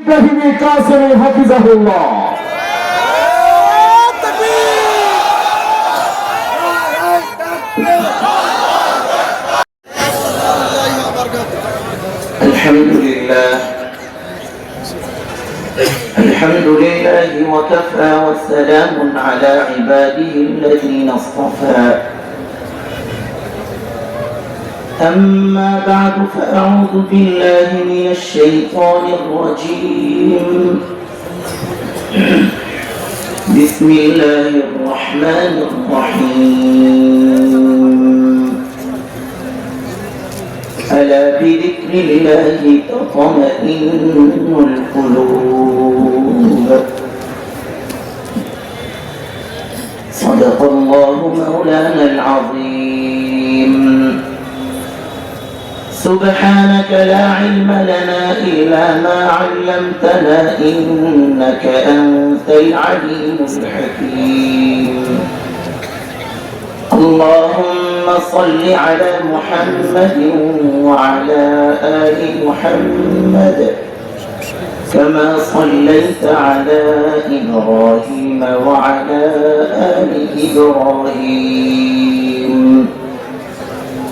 ইব্রাহিম কাসেম হাফিজাহুল্লাহ الحمد لله الحمد لله وكفى وسلام على عباده الذين اصطفى أما بعد فأعوذ بالله من الشيطان الرجيم. بسم الله الرحمن الرحيم. ألا بذكر الله تطمئن القلوب. صدق الله مولانا العظيم. سبحانك لا علم لنا إلا ما علمتنا إنك أنت العليم الحكيم. اللهم صل على محمد وعلى آل محمد كما صليت على إبراهيم وعلى آل إبراهيم.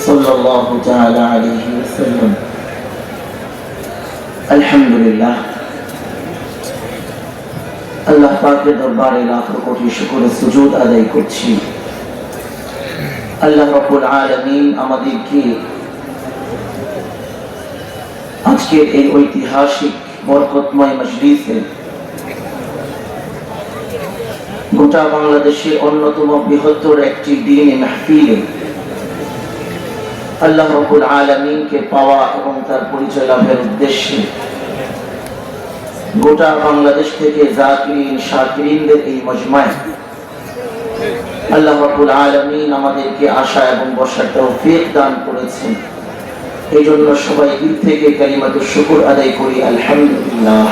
صلى الله تعالى عليه وسلم الحمد لله আল্লাহ পাকের দরবারে লাখ কোটি শুকরের সুজুদ আদায় করছি আল্লাহ রব্বুল আলামিন আমাদেরকে আজকের এই ঐতিহাসিক বরকতময় মজলিসে গোটা বাংলাদেশের অন্যতম বৃহত্তর একটি দিন মাহফিলে আল্লাহ পাওয়া এবং তার পরিচয় লাভের উদ্দেশ্যে গোটা বাংলাদেশ থেকে জাকিরিন, শাকিরিনদের এই মজমায় আল্লাহ আমাদেরকে আশা এবং তৌফিক দান করেছেন। এই জন্য সবাই থেকে কালিমাতুর শুকর আদায় করি, আলহামদুলিল্লাহ।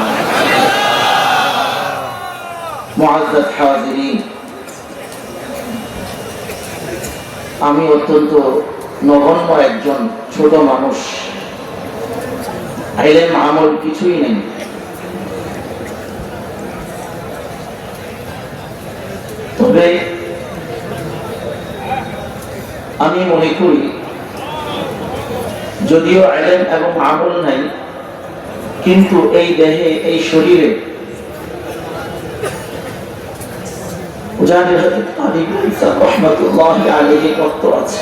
হাজিরিন, আমি অত্যন্ত নগণ্য একজন ছোট মানুষ। আমল কিছুই নেই। তবে আমি মনে করি, যদিও আলেম এবং আমল নাই, কিন্তু এই দেহে, এই শরীরে ইসলাম রহমতুল্লাহ আলীর রক্ত আছে।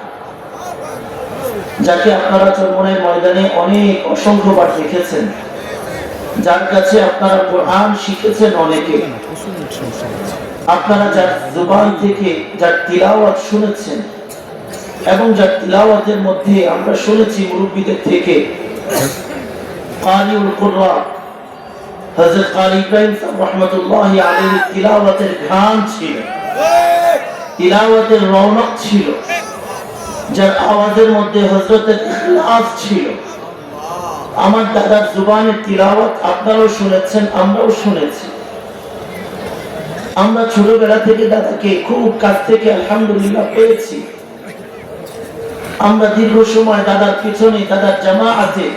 যাকে আপনারা চরমনের ময়দানে অনেক অসংখ্যবার দেখেছেন। যার কাছে আপনারা কোরআন শিখেছেন অনেকে। আপনারা যার জুবান থেকে যার তিলাওয়াত শুনেছেন এবং যার তিলাওয়াতের মধ্যে আমরা শুনেছি মুরব্বীদের থেকে কারিউল কুররা, হযরত কারি ইব্রাহিম রাহমাতুল্লাহি আলাইহি তিলাওয়াতের ঘ্রাণ ছিল। তিলাওয়াতের রৌনক ছিল। যার আওয়াজের মধ্যে হযরতের ইখলাস ছিল। আমার দাদার জুবানের তিলাওয়াত আপনারাও শুনেছেন, আমরাও শুনেছি। আমরা ছোটবেলা থেকে দাদাকে খুব কাছ থেকে আলহামদুলিল্লাহ পেয়েছি। আমরা দীর্ঘ সময় দাদার পিছনে, দাদার জামা আছে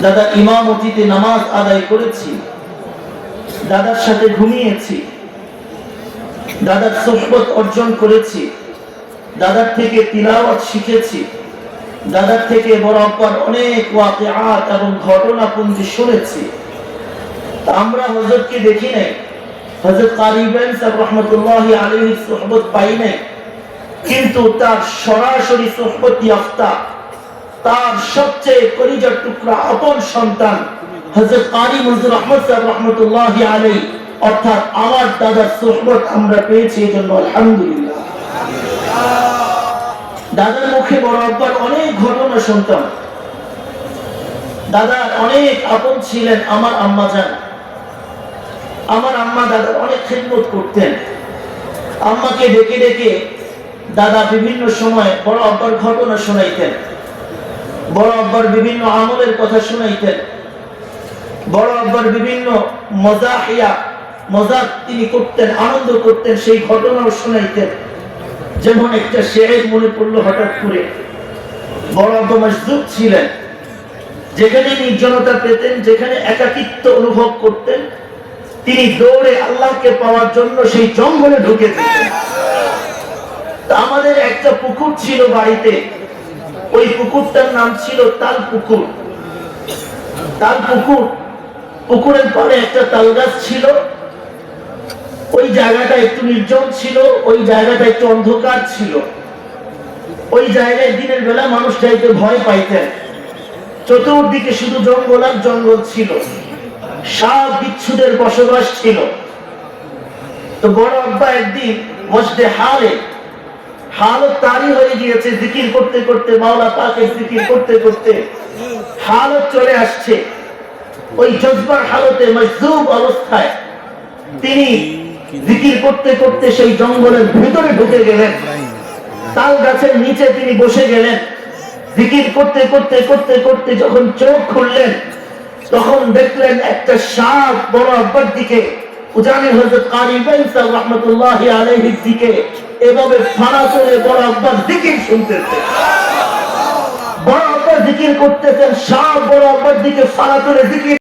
দাদা ইমামতিতে নামাজ আদায় করেছি। দাদার সাথে ঘুমিয়েছি। দাদার সোহবত অর্জন করেছি। দাদার থেকে তিলাওয়াত শিখেছি। দাদার থেকে বড় বরাবর অনেক ওয়াকিআত এবং ঘটনা পুঞ্জি শুনেছি আমরা হজরতকে দেখি নাই। হযরত কারি ইব্রাহিম সাহেব রহমতুল্লাহ আলাইহির সুহবত পাই নাই। কিন্তু তার সরাসরি সুহবত ইয়াফতা, তার সবচেয়ে কলিজার টুকরা আপন সন্তান হযরত কারি মনজুর আহমদ সাহেব রহমতুল্লাহ আলাইহি, অর্থাৎ আমার দাদার সুহবত আমরা পেয়েছি এজন্য আলহামদুলিল্লাহ। দাদার মুখে বড় আব্বার অনেক ঘটনা শুনতাম। দাদার অনেক আপন ছিলেন আমার আম্মা যান আমার আম্মা দাদার অনেক খেদমত করতেন। আম্মাকে ডেকে ডেকে দাদা বিভিন্ন সময় বড় আব্বার ঘটনা শোনাইতেন। বড় আব্বার বিভিন্ন আমলের কথা শোনাইতেন। বড় আব্বার বিভিন্ন মজা মজাহিয়া, মজাক তিনি করতেন, আনন্দ করতেন, সেই ঘটনাও শোনাইতেন। যেমন একটা শের মনে পড়ল হঠাৎ করে। বড় আব্বা ছিলেন। যেখানে নির্জনতা পেতেন, যেখানে একাকিত্ব অনুভব করতেন, তিনি দৌড়ে আল্লাহকে পাওয়ার জন্য সেই জঙ্গলে ঢুকে আমাদের একটা পুকুর ছিল বাড়িতে। ওই পুকুরটার নাম ছিল তাল পুকুর তাল পুকুর পুকুরের পরে একটা তাল গাছ ছিল। ওই জায়গাটা একটু নির্জন ছিল, ওই জায়গাটা একটু অন্ধকার ছিল। ওই জায়গায় দিনের বেলা মানুষ যাইতে ভয় পাইতেন। চতুর্দিকে শুধু জঙ্গল আর জঙ্গল ছিল। সাপ বিচ্ছুদের বসবাস ছিল। তো বড় আব্বা একদিন মসজিদে হালে হালত তারই হয়ে গিয়েছে, জিকির করতে করতে, মাওলা পাকে জিকির করতে করতে হালত চলে আসছে। ওই জজবার হালতে মজদুব অবস্থায় তিনি জিকির করতে করতে সেই জঙ্গলের ভিতরে ঢুকে গেলেন। তাল গাছের নিচে তিনি বসে গেলেন। জিকির করতে করতে করতে করতে যখন চোখ খুললেন, তখন দেখলেন একটা সাপ বড় আব্বার দিকে আলাইহির দিকে এভাবে ফাড়া বড় আব্বার জিকির শুনতেছে। বড় আব্বা জিকির করতেছেন, সাপ বড় আব্বার দিকে ফাড়া করে জিকির